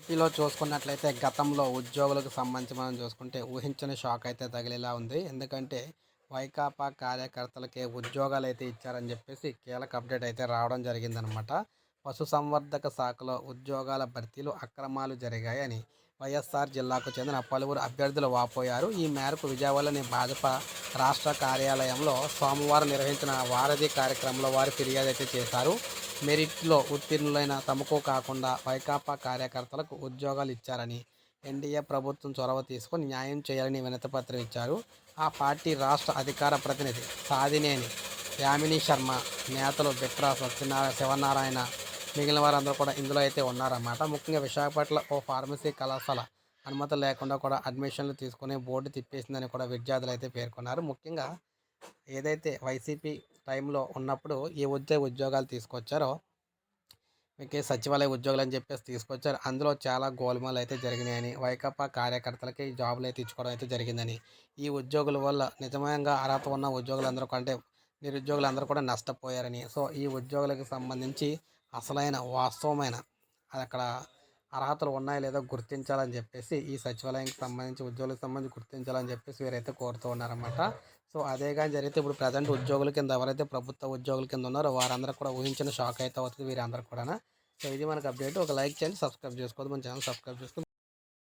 ఏపీలో చూసుకున్నట్లయితే గతంలో ఉద్యోగులకు సంబంధించి మనం చూసుకుంటే ఊహించని షాక్ అయితే తగిలేలా ఉంది. ఎందుకంటే వైకాపా కార్యకర్తలకే ఉద్యోగాలు అయితే ఇచ్చారని చెప్పేసి కీలక అప్డేట్ అయితే రావడం జరిగిందనమాట పశుసంవర్ధక శాఖలో ఉద్యోగాల భర్తీలు అక్రమాలు జరిగాయని వైఎస్ఆర్ జిల్లాకు చెందిన పలువురు అభ్యర్థులు వాపోయారు. ఈ మేరకు విజయవాడలోని భాజపా రాష్ట్ర కార్యాలయంలో సోమవారం నిర్వహించిన వారధి కార్యక్రమంలో వారు ఫిర్యాదు అయితే చేశారు. మెరిట్లో ఉత్తీర్ణులైన తమకు కాకుండా వైకాపా కార్యకర్తలకు ఉద్యోగాలు ఇచ్చారని ఎన్డీఏ ప్రభుత్వం చొరవ తీసుకొని న్యాయం చేయాలని వినతిపత్రం ఇచ్చారు. ఆ పార్టీ రాష్ట్ర అధికార ప్రతినిధి సాదినేని యామిని శర్మ నేతలు బిట్రా సత్యనారాయణ శివనారాయణ మిగిలిన వారందరూ కూడా ఇందులో అయితే ఉన్నారన్నమాట. ముఖ్యంగా విశాఖపట్నం ఓ ఫార్మసీ కళాశాల అనుమతి లేకుండా కూడా అడ్మిషన్లు తీసుకుని బోర్డు తిప్పేసిందని కూడా విద్యార్థులు అయితే పేర్కొన్నారు. ముఖ్యంగా ఏదైతే వైసీపీ టైంలో ఉన్నప్పుడు ఏ ఉద్యోగ ఉద్యోగాలు తీసుకొచ్చారో మీకు సచివాలయ ఉద్యోగులు అని చెప్పేసి తీసుకొచ్చారు. అందులో చాలా గోల్మాలు అయితే జరిగినాయని వైకాపా కార్యకర్తలకి జాబులు అయితే ఇచ్చుకోవడం అయితే జరిగిందని. ఈ ఉద్యోగుల వల్ల నిజంగా అర్హత ఉన్న ఉద్యోగులందరూ కంటే నిరుద్యోగులందరూ కూడా నష్టపోయారని. సో ఈ ఉద్యోగులకు సంబంధించి అసలైన వాస్తవమైన అక్కడ అర్హతలు ఉన్నాయో లేదో గుర్తించాలని చెప్పేసి ఈ సచివాలయానికి సంబంధించి ఉద్యోగులకు సంబంధించి గుర్తించాలని చెప్పేసి వీరైతే కోరుతూ ఉన్నారన్నమాట. సో అదే కానీ జరిగితే ఇప్పుడు ప్రజెంట్ ఉద్యోగుల కింద ఎవరైతే ప్రభుత్వ ఉద్యోగుల కింద ఉన్నారో వారందరూ కూడా ఊహించిన షాక్ అయితే అవుతుంది వీరందరూ కూడా సో ఇది మనకు అప్డేట్. ఒక లైక్ చేయండి సబ్స్క్రైబ్ చేసుకోవద్దు. మన ఛానల్ సబ్స్క్రైబ్ చేసుకోండి